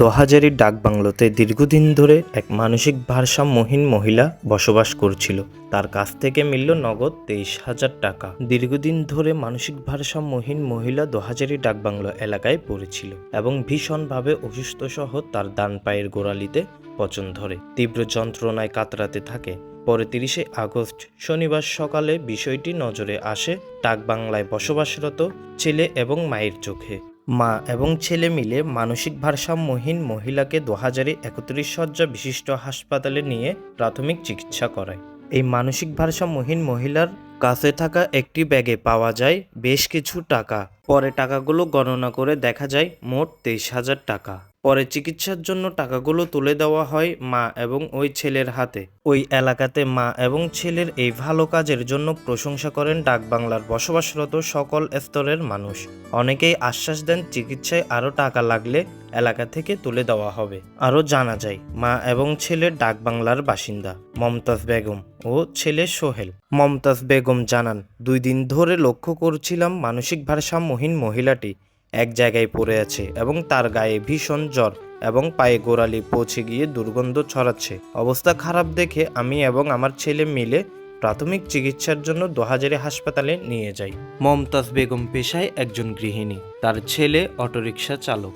দোহাজারি ডাকবাংলোতে দীর্ঘদিন ধরে এক মানসিক ভারসাম্যহীন মহিলা বসবাস করছিল। তার কাছ থেকে মিলল নগদ তেইশ হাজার টাকা। দীর্ঘদিন ধরে মানসিক ভারসাম্যহীন মহিলা দোহাজারি ডাকবাংলো এলাকায় পড়েছিল এবং ভীষণভাবে অসুস্থ সহ তার ডান পায়ের গোড়ালিতে পচন ধরে। তীব্র যন্ত্রণায় কাতরাতে থাকে। পরে তিরিশে আগস্ট শনিবার সকালে বিষয়টি নজরে আসে ডাকবাংলায় বসবাসরত ছেলে এবং মায়ের চোখে। মা এবং ছেলে মিলে মানসিক ভারসাম্যহীন মহিলাকে দু হাজারে একত্রিশ শয্যা বিশিষ্ট হাসপাতালে নিয়ে প্রাথমিক চিকিৎসা করায়। এই মানসিক ভারসাম্যহীন মহিলার কাছে থাকা একটি ব্যাগে পাওয়া যায় বেশ কিছু টাকা। পরে টাকাগুলো গণনা করে দেখা যায় মোট তেইশ হাজার টাকা। পরে চিকিৎসার জন্য টাকাগুলো তুলে দেওয়া হয় মা এবং ওই ছেলের হাতে। ওই এলাকাতে মা এবং ছেলের এই ভালো কাজের জন্য প্রশংসা করেন ডাকবাংলার বসবাসরত সকল স্তরের মানুষ। অনেকেই আশ্বাস দেন চিকিৎসায় আরও টাকা লাগলে এলাকা থেকে তুলে দেওয়া হবে। আরও জানা যায়, মা এবং ছেলে ডাকবাংলার বাসিন্দা মমতাজ বেগম ও ছেলে সোহেল। মমতাজ বেগম জানান, দুই দিন ধরে লক্ষ্য করছিলাম মানসিক ভারসাম্যহীন মহিলাটি এক জায়গায় পড়ে আছে এবং তার গায়ে ভীষণ জ্বর এবং পায়ে গোড়ালি পৌঁছে গিয়ে দুর্গন্ধ ছড়াচ্ছে। অবস্থা খারাপ দেখে আমি এবং আমার ছেলে মিলে প্রাথমিক চিকিৎসার জন্য দোহাজারি হাসপাতালে নিয়ে যাই। মমতাজ বেগম পেশায় একজন গৃহিণী। তার ছেলে অটোরিকশা চালক।